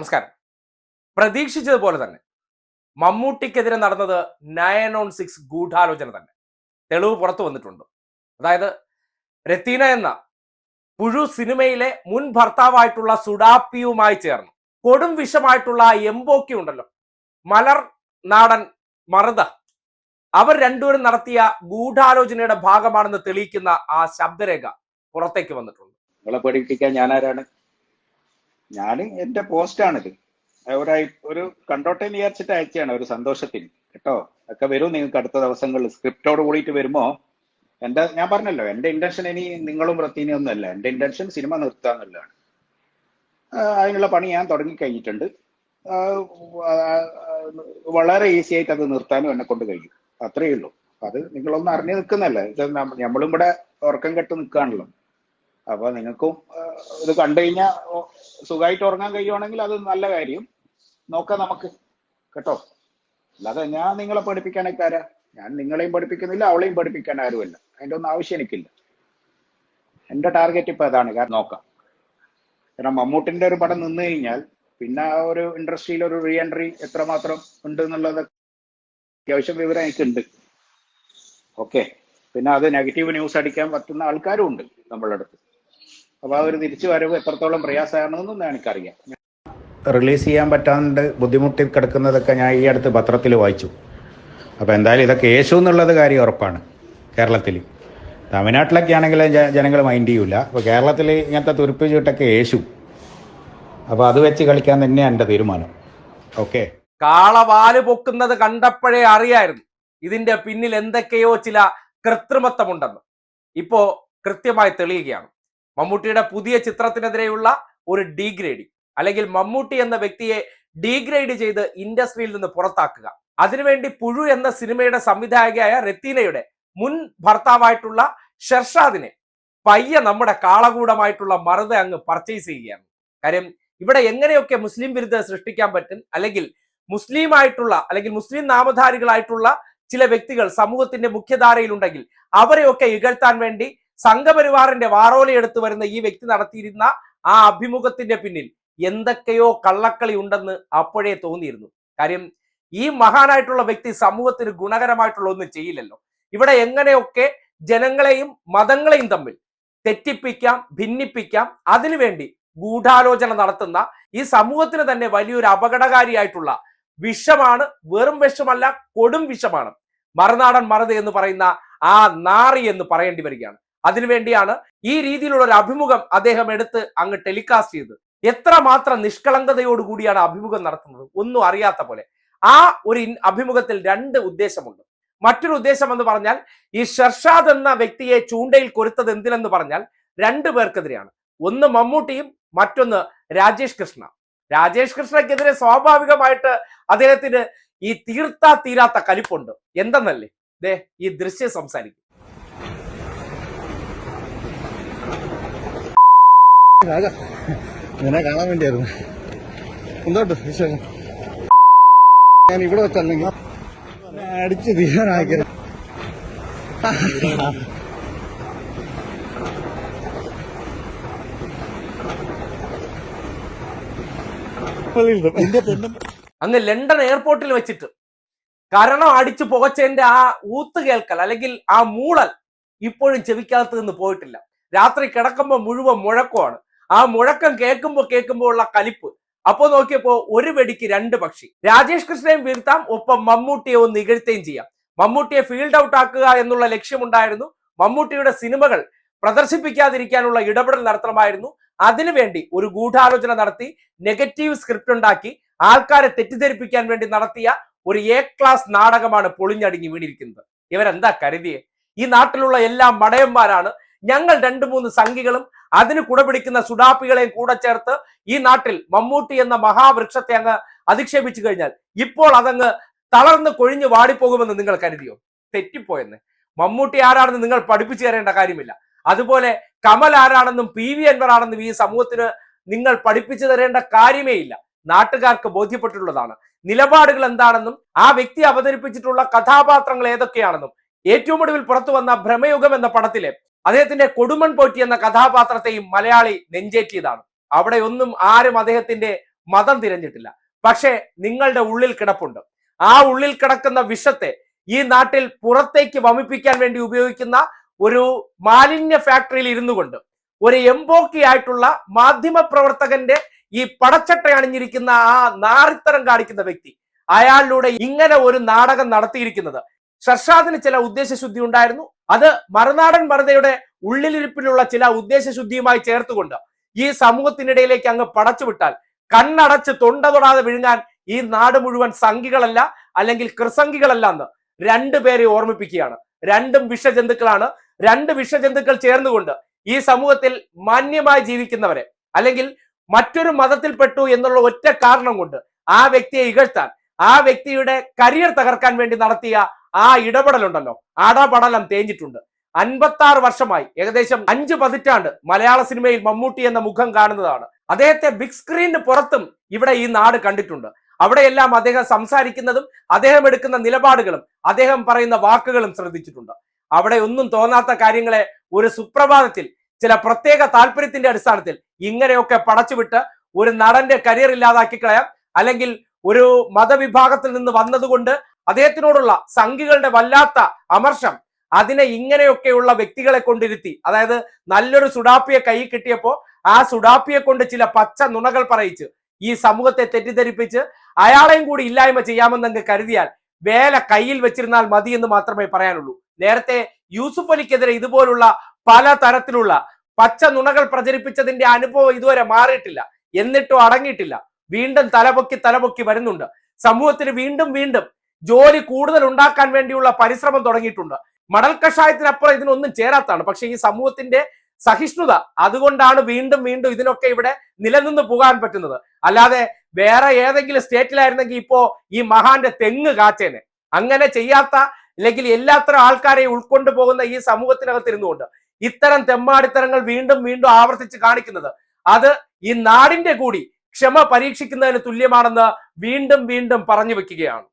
നമസ്കാരം. പ്രതീക്ഷിച്ചതുപോലെ തന്നെ മമ്മൂട്ടിക്കെതിരെ നടന്നത് നയൻ ഓൺ സിക്സ് ഗൂഢാലോചന തന്നെ. തെളിവ് പുറത്തു വന്നിട്ടുണ്ട്. അതായത് രത്തീന എന്ന പുഴു സിനിമയിലെ മുൻ ഭർത്താവായിട്ടുള്ള സുഡാപ്പിയുമായി ചേർന്ന് കൊടും വിഷമായിട്ടുള്ള എംബോക്കി ഉണ്ടല്ലോ. മലർ നാടൻ മറുത. അവർ രണ്ടുപേരും നടത്തിയ ഗൂഢാലോചനയുടെ ഭാഗമാണെന്ന് തെളിയിക്കുന്ന ആ ശബ്ദരേഖ പുറത്തേക്ക് വന്നിട്ടുണ്ട്. നിങ്ങളെ പേടിപ്പിക്കാൻ ഞാനാരാണ്? ഞാൻ എന്റെ പോസ്റ്റാണിത്. ഒരു ഒരു കണ്ടോട്ടെ വിചാരിച്ചിട്ട് അയച്ചാണ് ഒരു സന്തോഷത്തിന്. കേട്ടോ? ഒക്കെ വരും നിങ്ങൾക്ക് അടുത്ത ദിവസങ്ങളിൽ. സ്ക്രിപ്റ്റോട് കൂടിയിട്ട് വരുമ്പോ എന്റെ ഞാൻ പറഞ്ഞല്ലോ എന്റെ ഇന്റൻഷൻ ഇനി നിങ്ങളും റത്തീനും ഒന്നുമല്ല. എന്റെ ഇന്റൻഷൻ സിനിമ നിർത്തുക എന്നുള്ളതാണ്. അതിനുള്ള പണി ഞാൻ തുടങ്ങി കഴിഞ്ഞിട്ടുണ്ട്. വളരെ ഈസി ആയിട്ട് അത് നിർത്താനും എന്നെ കൊണ്ട് കഴിയും. അത്രയേ ഉള്ളൂ. അത് നിങ്ങളൊന്നും അറിഞ്ഞു നിൽക്കുന്നല്ലേ? നമ്മളും ഇവിടെ ഉറക്കം കെട്ട് നിൽക്കുകയാണല്ലോ. അപ്പൊ നിങ്ങൾക്കും ഇത് കണ്ടു കഴിഞ്ഞാൽ സുഖമായിട്ട് ഉറങ്ങാൻ കഴിയുവാണെങ്കിൽ അത് നല്ല കാര്യം. നോക്കാം നമുക്ക്. കേട്ടോ? അല്ലാതെ ഞാൻ നിങ്ങളെ പഠിപ്പിക്കാനൊക്കെ ഞാൻ നിങ്ങളെയും പഠിപ്പിക്കുന്നില്ല അവളെയും പഠിപ്പിക്കാൻ ആരുമല്ല. അതിന്റെ ഒന്നും ആവശ്യം എനിക്കില്ല. എന്റെ ടാർഗറ്റ് ഇപ്പൊ അതാണ്. കാരണം നോക്കാം. കാരണം മമ്മൂട്ടിന്റെ ഒരു പടം നിന്ന് കഴിഞ്ഞാൽ പിന്നെ ആ ഒരു ഇൻഡസ്ട്രിയിൽ ഒരു റീ എൻട്രി എത്രമാത്രം ഉണ്ട് എന്നുള്ളത് അത്യാവശ്യം വിവരം എനിക്കുണ്ട്. ഓക്കെ. പിന്നെ അത് നെഗറ്റീവ് ന്യൂസ് അടിക്കാൻ പറ്റുന്ന ആൾക്കാരും ഉണ്ട് നമ്മളുടെ അടുത്ത് അപ്പൊ ആ ഒരു തിരിച്ചു വരവ് എത്രത്തോളം പ്രയാസമാണെന്നും എനിക്കറിയാം. റിലീസ് ചെയ്യാൻ പറ്റാണ്ട് ബുദ്ധിമുട്ടി കിടക്കുന്നതൊക്കെ ഞാൻ ഈ അടുത്ത് പത്രത്തിൽ വായിച്ചു. അപ്പോൾ എന്തായാലും ഇതൊക്കെ യേശു എന്നുള്ളത് കാര്യം ഉറപ്പാണ് കേരളത്തിൽ. തമിഴ്നാട്ടിലൊക്കെ ആണെങ്കിൽ ജനങ്ങൾ മൈൻഡ് ചെയ്യൂല. അപ്പോൾ കേരളത്തിൽ ഇങ്ങനത്തെ തുരുപ്പ് ചീട്ടൊക്കെ യേശു. അപ്പോൾ അത് വെച്ച് കളിക്കാൻ തന്നെയാണ് എന്റെ തീരുമാനം. ഓക്കെ കാളവാൽ പൊക്കുന്നത് കണ്ടപ്പോഴേ അറിയായിരുന്നു. ഇതിന്റെ പിന്നിൽ എന്തൊക്കെയോ ചില കൃത്രിമത്വമുണ്ടെന്ന്. ഇപ്പോ കൃത്യമായി തെളിയുകയാണ്. മമ്മൂട്ടിയുടെ പുതിയ ചിത്രത്തിനെതിരെയുള്ള ഒരു ഡീഗ്രേഡിംഗ് അല്ലെങ്കിൽ മമ്മൂട്ടി എന്ന വ്യക്തിയെ ഡീഗ്രേഡ് ചെയ്ത് ഇൻഡസ്ട്രിയിൽ നിന്ന് പുറത്താക്കുക. അതിനുവേണ്ടി പുഴു എന്ന സിനിമയുടെ സംവിധായകയായ റെത്തീനയുടെ മുൻ ഭർത്താവായിട്ടുള്ള ഷെർഷാദിനെ പയ്യ നമ്മുടെ കാളകൂടമായിട്ടുള്ള മറുത അങ്ങ് പർച്ചേസ് ചെയ്യുകയാണ്. കാര്യം ഇവിടെ എങ്ങനെയൊക്കെ മുസ്ലിം വിരുദ്ധ സൃഷ്ടിക്കാൻ പറ്റും അല്ലെങ്കിൽ മുസ്ലിം ആയിട്ടുള്ള അല്ലെങ്കിൽ മുസ്ലിം നാമധാരികളായിട്ടുള്ള ചില വ്യക്തികൾ സമൂഹത്തിന്റെ മുഖ്യധാരയിലുണ്ടെങ്കിൽ അവരെയൊക്കെ ഇകഴ്ത്താൻ വേണ്ടി സംഘപരിവാറിന്റെ വാറോല എടുത്തു വരുന്ന ഈ വ്യക്തി നടത്തിയിരുന്ന ആ അഭിമുഖത്തിന്റെ പിന്നിൽ എന്തൊക്കെയോ കള്ളക്കളി ഉണ്ടെന്ന് അപ്പോഴേ തോന്നിയിരുന്നു. കാര്യം ഈ മഹാനായിട്ടുള്ള വ്യക്തി സമൂഹത്തിന് ഗുണകരമായിട്ടുള്ള ഒന്നും ചെയ്യില്ലല്ലോ. ഇവിടെ എങ്ങനെയൊക്കെ ജനങ്ങളെയും മതങ്ങളെയും തമ്മിൽ തെറ്റിപ്പിക്കാം ഭിന്നിപ്പിക്കാം അതിനുവേണ്ടി ഗൂഢാലോചന നടത്തുന്ന ഈ സമൂഹത്തിന് തന്നെ വലിയൊരു അപകടകാരിയായിട്ടുള്ള വിഷമാണ്. വെറും വിഷമല്ല കൊടും വിഷമാണ്. മറുനാടൻ മറുത് എന്ന് പറയുന്ന ആ നാറി എന്ന് പറയേണ്ടി വരികയാണ്. അതിനുവേണ്ടിയാണ് ഈ രീതിയിലുള്ള ഒരു അഭിമുഖം അദ്ദേഹം എടുത്ത് അങ്ങ് ടെലികാസ്റ്റ് ചെയ്തത്. എത്രമാത്രം നിഷ്കളങ്കതയോട് കൂടിയാണ് അഭിമുഖം നടത്തുന്നത്? ഒന്നും അറിയാത്ത പോലെ. ആ ഒരു അഭിമുഖത്തിൽ രണ്ട് ഉദ്ദേശമുണ്ട്. മറ്റൊരു ഉദ്ദേശം എന്ന് പറഞ്ഞാൽ ഈ ഷർഷാദ് എന്ന വ്യക്തിയെ ചൂണ്ടയിൽ കൊരുത്തത് എന്തിനെന്ന് പറഞ്ഞാൽ രണ്ടു പേർക്കെതിരെയാണ്. ഒന്ന് മമ്മൂട്ടിയും മറ്റൊന്ന് രാജേഷ് കൃഷ്ണ. രാജേഷ് കൃഷ്ണക്കെതിരെ സ്വാഭാവികമായിട്ട് അദ്ദേഹത്തിന് ഈ തീർത്താ തീരാത്ത കലിപ്പുണ്ട്. എന്തെന്നല്ലേ? ദേ ഈ ദൃശ്യം സംസാരിക്കും. രാജ നിന്നെ കാണാൻ വേണ്ടിയായിരുന്നു. എന്തോട്ട് വിശേഷം? ഞാൻ ഇവിടെ വെച്ചല്ലെങ്കിൽ അടിച്ച് തീരാനാക്കിയത് അന്ന് ലണ്ടൻ എയർപോർട്ടിൽ വെച്ചിട്ട് കരണം അടിച്ചു പുകച്ചതിന്റെ ആ ഊത്ത് കേൾക്കൽ അല്ലെങ്കിൽ ആ മൂളൽ ഇപ്പോഴും ചെവിക്കകത്ത് നിന്ന് പോയിട്ടില്ല. രാത്രി കിടക്കുമ്പോൾ മുഴുവൻ മുഴക്കമാണ്. ആ മുഴക്കം കേൾക്കുമ്പോൾ കേൾക്കുമ്പോൾ ഉള്ള കലിപ്പ്. അപ്പോ നോക്കിയപ്പോ ഒരു വെടിക്ക് രണ്ട് പക്ഷി. രാജേഷ് കൃഷ്ണയും വീഴ്ത്താം ഒപ്പം മമ്മൂട്ടിയെ ഒന്ന് ഇകഴ്ത്തുകയും ചെയ്യാം. മമ്മൂട്ടിയെ ഫീൽഡ് ഔട്ട് ആക്കുക എന്നുള്ള ലക്ഷ്യമുണ്ടായിരുന്നു. മമ്മൂട്ടിയുടെ സിനിമകൾ പ്രദർശിപ്പിക്കാതിരിക്കാനുള്ള ഇടപെടൽ നടത്തണമായിരുന്നു. അതിനുവേണ്ടി ഒരു ഗൂഢാലോചന നടത്തി നെഗറ്റീവ് സ്ക്രിപ്റ്റ് ഉണ്ടാക്കി ആൾക്കാരെ തെറ്റിദ്ധരിപ്പിക്കാൻ വേണ്ടി നടത്തിയ ഒരു എ ക്ലാസ് നാടകമാണ് പൊളിഞ്ഞടുങ്ങി വീണിരിക്കുന്നത്. ഇവരെന്താ കരുതിയെ? ഈ നാട്ടിലുള്ള എല്ലാ മടയന്മാരാണ് ഞങ്ങൾ രണ്ടു മൂന്ന് സംഘികളും അതിന് കുടപിടിക്കുന്ന സുഡാപ്പികളെയും കൂടെ ചേർത്ത് ഈ നാട്ടിൽ മമ്മൂട്ടി എന്ന മഹാവൃക്ഷത്തെ അങ്ങ് അധിക്ഷേപിച്ചു കഴിഞ്ഞാൽ ഇപ്പോൾ അതങ്ങ് തളർന്ന് കൊഴിഞ്ഞു വാടിപ്പോകുമെന്ന് നിങ്ങൾ കരുതിയോ? തെറ്റിപ്പോയെന്ന്. മമ്മൂട്ടി ആരാണെന്ന് നിങ്ങൾ പഠിപ്പിച്ചു തരേണ്ട കാര്യമില്ല. അതുപോലെ കമൽ ആരാണെന്നും പി വി അൻവർ ആണെന്നും ഈ സമൂഹത്തിന് നിങ്ങൾ പഠിപ്പിച്ചു തരേണ്ട കാര്യമേ ഇല്ല. നാട്ടുകാർക്ക് ബോധ്യപ്പെട്ടിട്ടുള്ളതാണ്. നിലപാടുകൾ എന്താണെന്നും ആ വ്യക്തി അവതരിപ്പിച്ചിട്ടുള്ള കഥാപാത്രങ്ങൾ ഏതൊക്കെയാണെന്നും ഏറ്റവും ഒടുവിൽ പുറത്തു വന്ന ഭ്രമയുഗം എന്ന പടത്തിലെ അദ്ദേഹത്തിന്റെ കൊടുമൺ പോറ്റി എന്ന കഥാപാത്രത്തെയും മലയാളി നെഞ്ചേറ്റിയതാണ്. അവിടെ ഒന്നും ആരും അദ്ദേഹത്തിന്റെ മതം തിരഞ്ഞിട്ടില്ല. പക്ഷേ നിങ്ങളുടെ ഉള്ളിൽ കിടപ്പുണ്ട്. ആ ഉള്ളിൽ കിടക്കുന്ന വിഷത്തെ ഈ നാട്ടിൽ പുറത്തേക്ക് വമിപ്പിക്കാൻ വേണ്ടി ഉപയോഗിക്കുന്ന ഒരു മാലിന്യ ഫാക്ടറിയിൽ ഇരുന്നു കൊണ്ട് ഒരു എംബോക്കി ആയിട്ടുള്ള മാധ്യമ പ്രവർത്തകന്റെ ഈ പടച്ചട്ട അണിഞ്ഞിരിക്കുന്ന ആ നാറിത്തരം കാണിക്കുന്ന വ്യക്തി അയാളിലൂടെ ഇങ്ങനെ ഒരു നാടകം നടത്തിയിരിക്കുന്നത്. ഷർഷാദിന് ചില ഉദ്ദേശശുദ്ധി ഉണ്ടായിരുന്നു. അത് മറുനാടൻ മറുതയുടെ ഉള്ളിലിരിപ്പിലുള്ള ചില ഉദ്ദേശശുദ്ധിയുമായി ചേർത്തുകൊണ്ട് ഈ സമൂഹത്തിനിടയിലേക്ക് അങ്ങ് പടച്ചുവിട്ടാൽ കണ്ണടച്ച് തൊണ്ട തൊടാതെ വിഴുങ്ങാൻ ഈ നാട് മുഴുവൻ സംഘികളല്ല അല്ലെങ്കിൽ കൃസംഘികളല്ല എന്ന് രണ്ടുപേരെ ഓർമ്മിപ്പിക്കുകയാണ്. രണ്ടും വിഷജന്തുക്കളാണ്. രണ്ട് വിഷജന്തുക്കൾ ചേർന്നുകൊണ്ട് ഈ സമൂഹത്തിൽ മാന്യമായി ജീവിക്കുന്നവരെ അല്ലെങ്കിൽ മറ്റൊരു മതത്തിൽപ്പെട്ടു എന്നുള്ള ഒറ്റ കാരണം കൊണ്ട് ആ വ്യക്തിയെ ഇകഴ്ത്താൻ ആ വ്യക്തിയുടെ കരിയർ തകർക്കാൻ വേണ്ടി നടത്തിയ ആ ഇടപെടലുണ്ടല്ലോ. അടപടലം തേഞ്ഞിട്ടുണ്ട്. അൻപത്തി ആറ് വർഷമായി ഏകദേശം അഞ്ച് പതിറ്റാണ്ട് മലയാള സിനിമയിൽ മമ്മൂട്ടി എന്ന മുഖം കാണുന്നതാണ്. അദ്ദേഹത്തെ ബിഗ് സ്ക്രീനിന് പുറത്തും ഇവിടെ ഈ നാട് കണ്ടിട്ടുണ്ട്. അവിടെയെല്ലാം അദ്ദേഹം സംസാരിക്കുന്നതും അദ്ദേഹം എടുക്കുന്ന നിലപാടുകളും അദ്ദേഹം പറയുന്ന വാക്കുകളും ശ്രദ്ധിച്ചിട്ടുണ്ട്. അവിടെ ഒന്നും തോന്നാത്ത കാര്യങ്ങളെ ഒരു സുപ്രഭാതത്തിൽ ചില പ്രത്യേക താല്പര്യത്തിന്റെ അടിസ്ഥാനത്തിൽ ഇങ്ങനെയൊക്കെ പടച്ചുവിട്ട് ഒരു നടന്റെ കരിയർ ഇല്ലാതാക്കി കളയാം അല്ലെങ്കിൽ ഒരു മതവിഭാഗത്തിൽ നിന്ന് വന്നതുകൊണ്ട് അദ്ദേഹത്തിനോടുള്ള സംഘികളുടെ വല്ലാത്ത അമർഷം അതിനെ ഇങ്ങനെയൊക്കെയുള്ള വ്യക്തികളെ കൊണ്ടിരുത്തി. അതായത് നല്ലൊരു സുഡാപ്പിയെ കൈ കിട്ടിയപ്പോ ആ സുഡാപ്പിയെ കൊണ്ട് ചില പച്ച നുണകൾ പറയിച്ച് ഈ സമൂഹത്തെ തെറ്റിദ്ധരിപ്പിച്ച് അയാളെയും കൂടി ഇല്ലായ്മ ചെയ്യാമെന്നങ്ങ് കരുതിയാൽ വേല കയ്യിൽ വെച്ചിരുന്നാൽ മതി എന്ന് മാത്രമേ പറയാനുള്ളൂ. നേരത്തെ യൂസുഫ് അലിക്കെതിരെ ഇതുപോലുള്ള പല തരത്തിലുള്ള പച്ച നുണകൾ പ്രചരിപ്പിച്ചതിന്റെ അനുഭവം ഇതുവരെ മാറിയിട്ടില്ല. എന്നിട്ടും അടങ്ങിയിട്ടില്ല. വീണ്ടും തലപൊക്കി തലപൊക്കി വരുന്നുണ്ട്. സമൂഹത്തിന് വീണ്ടും വീണ്ടും ജോലി കൂടുതൽ ഉണ്ടാക്കാൻ വേണ്ടിയുള്ള പരിശ്രമം തുടങ്ങിയിട്ടുണ്ട്. മടൽ കഷായത്തിനപ്പുറം ഇതിനൊന്നും ചേരാത്താണ് പക്ഷെ ഈ സമൂഹത്തിന്റെ സഹിഷ്ണുത അതുകൊണ്ടാണ് വീണ്ടും വീണ്ടും ഇതിനൊക്കെ ഇവിടെ നിലനിന്ന് പോകാൻ പറ്റുന്നത്. അല്ലാതെ വേറെ ഏതെങ്കിലും സ്റ്റേറ്റിലായിരുന്നെങ്കിൽ ഇപ്പോ ഈ മഹാന്റെ തെങ്ങ് കാച്ചേനെ. അങ്ങനെ ചെയ്യാത്ത അല്ലെങ്കിൽ എല്ലാത്തരം ആൾക്കാരെയും ഉൾക്കൊണ്ടു പോകുന്ന ഈ സമൂഹത്തിനകത്ത് ഇരുന്നുകൊണ്ട് ഇത്തരം തെമ്മാടിത്തരങ്ങൾ വീണ്ടും വീണ്ടും ആവർത്തിച്ച് കാണിക്കുന്നത്. അത് ഈ നാടിന്റെ കൂടി ക്ഷമ പരീക്ഷിക്കുന്നതിന് തുല്യമാണെന്ന് വീണ്ടും വീണ്ടും പറഞ്ഞു വെക്കുകയാണ്.